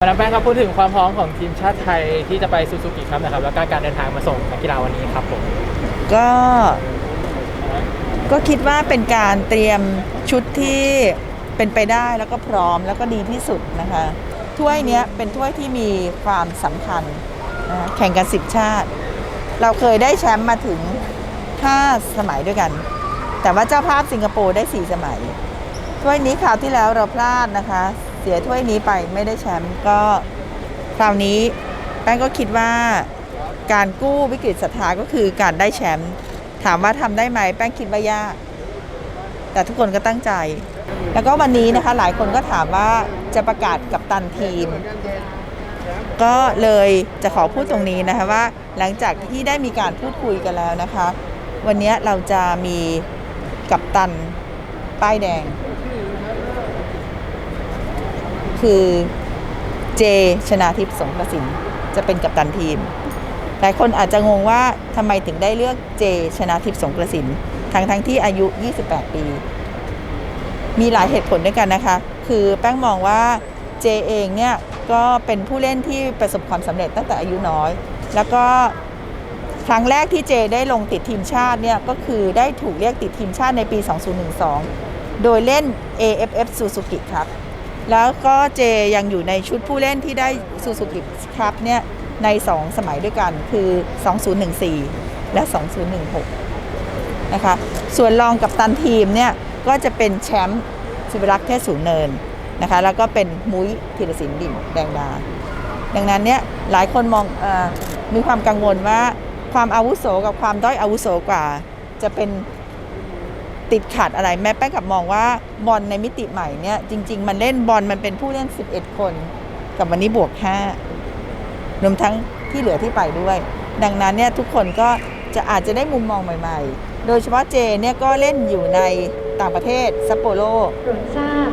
มาดามแป้งครับพูดถึงความพร้อมของทีมชาติไทยที่จะไปซูซูกิครับนะครับ แล้วก็การเดินทางมาส่งนักกีฬาวันนี้ครับผมก็ก็คิดว่าเป็นการเตรียมชุดที่เป็นไปได้แล้วก็พร้อมแล้วก็ดีที่สุดนะคะถ้วยนี้เป็นถ้วยที่มีความสำคัญนะแข่งกันสิบชาติ เราเคยได้แชมป์มาถึง 5 สมัยด้วยกัน แต่ว่าเจ้าภาพสิงคโปร์ได้ 4 สมัย ถ้วยนี้คราวที่แล้วเราพลาดนะคะ สียถ้วยนี้ไปไม่ได้แชมป์ก็คราวนี้แป้งก็คิดว่าการกู้วิกฤตศรัทธาก็คือการได้แชมป์ถามว่าทำได้ไหมแป้งคิดว่ายาก แต่ทุกคนก็ตั้งใจ แล้วก็วันนี้นะคะหลายคนก็ถามว่าจะประกาศกับตันทีม ก็เลยจะขอพูดตรงนี้นะคะว่า หลังจากที่ได้มีการพูดคุยกันแล้วนะคะ วันนี้เราจะมีกัปตันป้ายแดง คือเจชนาทิพย์สงกระสินจะเป็นกัปตันทีม หลายคนอาจจะงงว่าทำไมถึงได้เลือกเจชนาทิพย์สงกระสินทั้งทั้งที่อายุ 28 ปี มีหลายเหตุผลด้วยกันนะคะ คือแป้งมองว่าเจเองเนี่ยก็เป็นผู้เล่นที่ประสบความสำเร็จตั้งแต่อายุน้อย แล้วก็ครั้งแรกที่เจได้ลงติดทีมชาติเนี่ยก็คือได้ถูกเรียกติดทีมชาติในปี 2012 โดยเล่น AFF Suzuki ครับ แล้วก็เจยังอยู่ในชุดผู้เล่นที่ได้ Suzuki ครับเนี่ยใน 2 สมัยด้วยกันคือ 2014 และ 2016 นะคะ ส่วนรองกับตันทีมเนี่ยก็จะเป็นแชมป์สิบรักษ์เทศสูงเนินนะคะ แล้วก็เป็นมุ้ยธีรศิลป์ดิ่งแดงดา ดังนั้นเนี่ยหลายคนมองอมีความกังวลว่าความอาวุโสกับความด้อยอาวุโสกว่า จะเป็น ติดขัดอะไรแม้แป้งกับมองว่าบอลในมิติใหม่เนี่ยจริง ๆ มันเล่นบอลมันเป็นผู้เล่น 11 คน กับวันนี้บวก5รวมทั้งที่เหลือที่ไปด้วย ดังนั้นเนี่ยทุกคนก็จะอาจจะได้มุมมองใหม่ ๆ โดยเฉพาะเจเนี่ยก็เล่นอยู่ในต่างประเทศซัปโปโร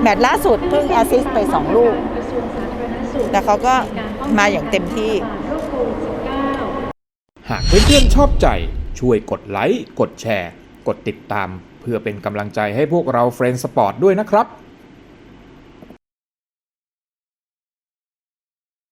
แมตช์ล่าสุดเพิ่งแอสซิสไป 2 ลูก แต่เขาก็มาอย่างเต็มที่ หากเพื่อนๆชอบใจช่วยกดไลค์กดแชร์ กดติดตาม เพื่อเป็นกำลังใจให้พวกเราเฟรนด์สปอร์ตด้วยนะครับ